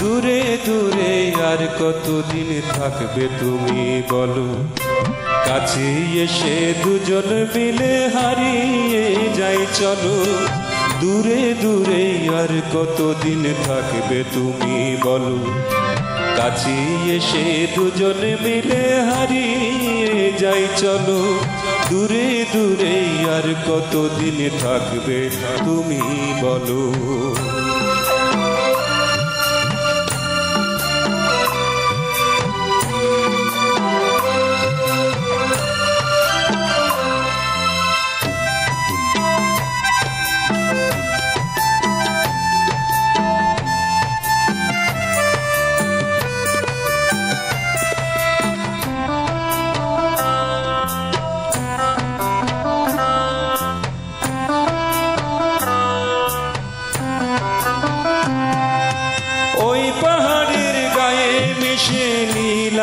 দূরে দূরে আর কতদিন থাকবে তুমি বলো? কাছে এসে দুজন মিলে হারিয়ে যাই, চলো। দূরে দূরে আর কতদিন থাকবে তুমি বলো? কাছে এসে দুজন মিলে হারিয়ে যাই, চলো। দূরে দূরে আর কতদিন থাকবে তুমি বলো?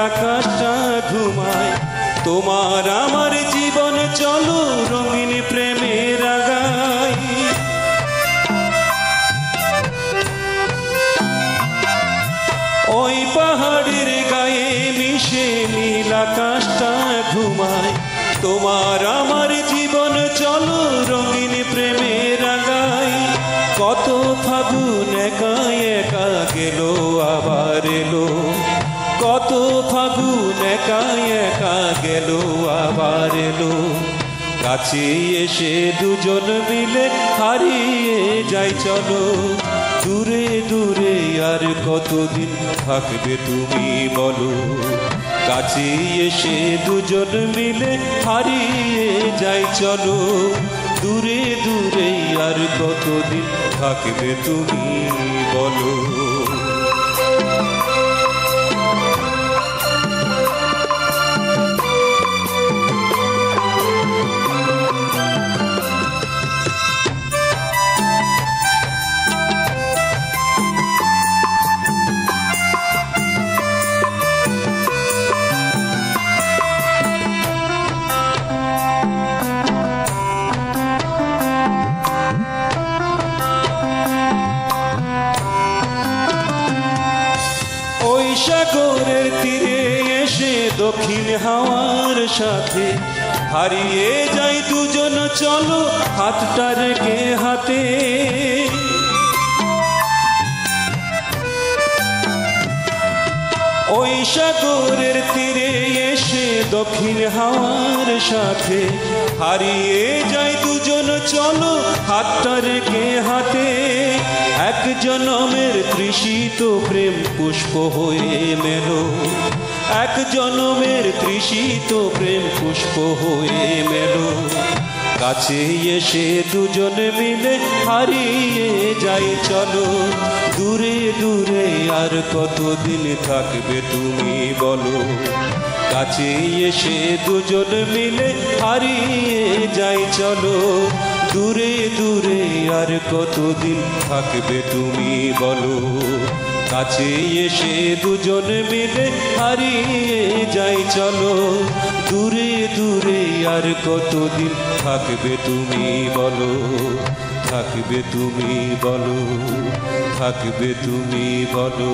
আকাশটা ঘুমায়। তোমার আমার জীবন চলো রঙিন প্রেমের আগাই ওই পাহাড়ের গায়ে মিশে নীল আকাশটা ঘুমায়। তোমার আমার জীবন চলো রঙিন প্রেমের আগাই কত ফাগুন একা একা গেল, আবার এলো। কত একা একা গেল, আবার এলো। কাছে এসে দুজন মিলে হারিয়ে যাই, চলো। দূরে দূরে আর কতদিন থাকবে তুমি বলো। কাছে এসে দুজন মিলে হারিয়ে যাই, চলো। দূরে দূরে আর কতদিন থাকবে তুমি বলো। সাগরের তীরে এসে দক্ষিণ হাওয়ার সাথে হারিয়ে যাই দুজন, চলো হাতটা রেখে হাতে। ওই সাগরের তীরে এসে দক্ষিণ হাওয়ার সাথে। হারিয়ে যাই দুজন, চলো হাতটা রেখে হাতে এক জনমের তৃষিত প্রেম পুষ্প হয়ে মেলো। এক জনমের তৃষিত প্রেম পুষ্প হয়ে মেলো। কাছে এসে দুজন মিলে হারিয়ে যাই, চলো। দূরে দূরে আর কতদিন থাকবে তুমি বলো। কাছে এসে দুজন মিলে হারিয়ে যাই, চলো। দূরে দূরে আর কতদিন থাকবে তুমি বলো? কাছে এসে দুজন মিলে হারিয়ে যাই, চলো। দূরে দূরে আর কতদিন থাকবে তুমি বলো? থাকবে তুমি বলো, থাকবে তুমি বলো।